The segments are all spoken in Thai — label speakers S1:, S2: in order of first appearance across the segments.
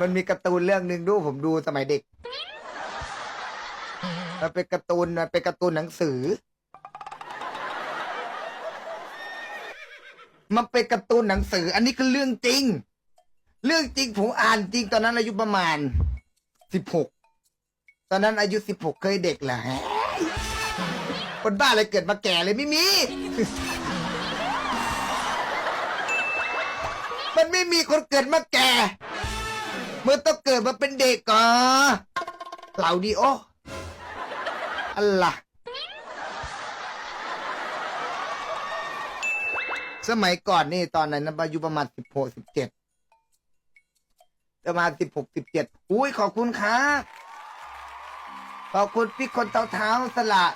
S1: มันมีการ์ตูนเรื่องหนึ่งดูผมดูสมัยเด็ก มันเป็นการ์ตูนมันเป็นการ์ตูนหนังสือ มันเป็นการ์ตูนหนังสือ อันนี้คือเรื่องจริง เรื่องจริงผมอ่านจริงตอนนั้นอายุประมาณสิบหกตอนนั้นอายุสิบหกเคยเด็กแหละคนบ้าอะไรเกิดมาแก่เลยไม่มี มันไม่มีคนเกิดมาแก่ มันต้องเกิดมาเป็นเด็กก่อนเหล่าดีโออัลล่ะสมัยก่อนนี่ตอนนั้นนะอายุประมาณสิบหกสิบเจ็ดประมาณสิบหกสิบเจ็ดอุ้ยขอบคุณครับขอบคุณพี่คนเท้าเท้าสละ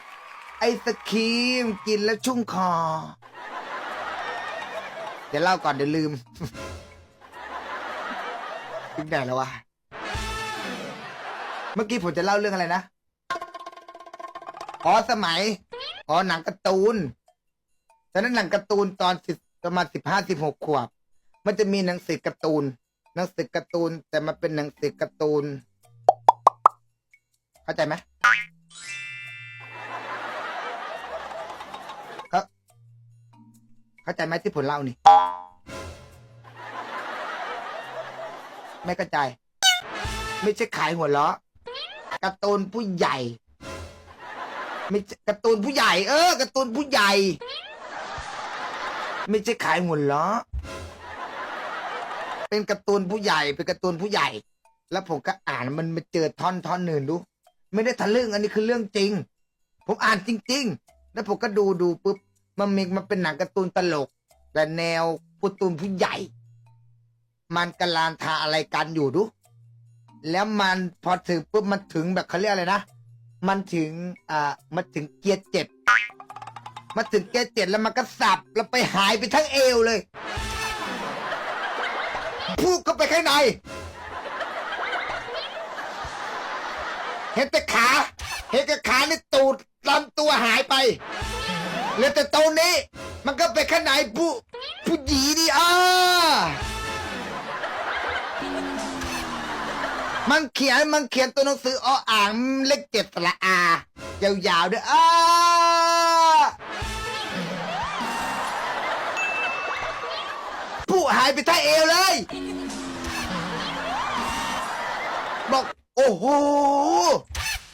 S1: ไอศครีมกินแล้วชุ่มคอ เดี๋ยวเล่าก่อนเดี๋ยวลืม ถึงไหนแล้ววะ เมื่อกี้ผมจะเล่าเรื่องอะไรนะ อ๋อสมัย อ๋อหนังการ์ตูน ตอนนั้นหนังการ์ตูนตอนสิบประมาณสิบห้าสิบหกขวบ มันจะมีหนังสือการ์ตูน หนังสือการ์ตูน แต่มันเป็นหนังสือการ์ตูน เข้าใจไหมเขาเข้าใจไหมที่ผมเล่านี่ ไม่เข้าใจ ไม่ใช่ขายหัวเราะการ์ตูนผู้ใหญ่ ไม่ใช่การ์ตูนผู้ใหญ่ เออการ์ตูนผู้ใหญ่ ไม่ใช่ขายหัวเราะเป็นการ์ตูนผู้ใหญ่ เป็นการ์ตูนผู้ใหญ่ แล้วผมก็อ่านมันมาเจอท่อนท่อนหนึ่งดู ไม่ได้ทะลึ่งอันนี้คือเรื่องจริง ผมอ่านจริง ๆ แล้วผมก็ดูดูปุ๊บมันมีมันเป็นหนังการ์ตูนตลกแต่แนวการ์ตูนผู้ใหญ่ มันกำลังทาอะไรกันอยู่ดู แล้วมันพอถึงปุ๊บมันถึงแบบเขาเรียกอะไรนะ มันถึงอ่ามันถึงเกียร์เจ็ดมันถึงเกียร์เจ็ดแล้วมันก็สับแล้วไปหายไปทั้งเอวเลยพูดเข้าไปข้างในเห็นแต่ขา เห็นแต่ขาในตูดลำตัวหายไปเหลือแต่ตรงนี้ มันก็ไปข้างในผู้ผู้หญิง มันเขียนมันเขียนตัวหนังสือออ่างเลขเจ็ดสระอา ยาวๆด้วยอ้าผู้หายไปทั้งเอวเลย บอก โอ้โห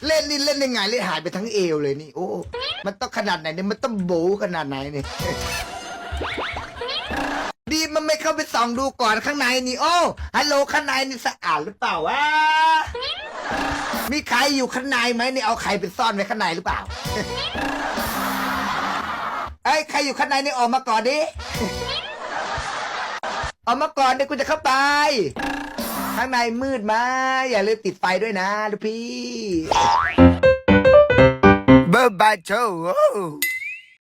S1: เล่นนี่เล่นยังไงเล่นหายไปทั้งเอวเลยนี่ โอ้ มันต้องขนาดไหนเนี่ย มันต้องโบขนาดไหนเนี่ย ไม่เข้าไปส่องดูก่อนข้างในนี่โอ้ฮัลโหลข้างในนี่สะอาดหรือเปล่าวะมีใครอยู่ข้างในไหมนี่เอาใครไปซ่อนไว้ข้างในหรือเปล่าเอ้ยใครอยู่ข้างในนี่ออกมาก่อนดิออกมาก่อนเดี๋ยวกูจะเข้าไป ข้างในมืดมาอย่าลืมติดไฟด้วยนะลูกพี่เบอร์บาโช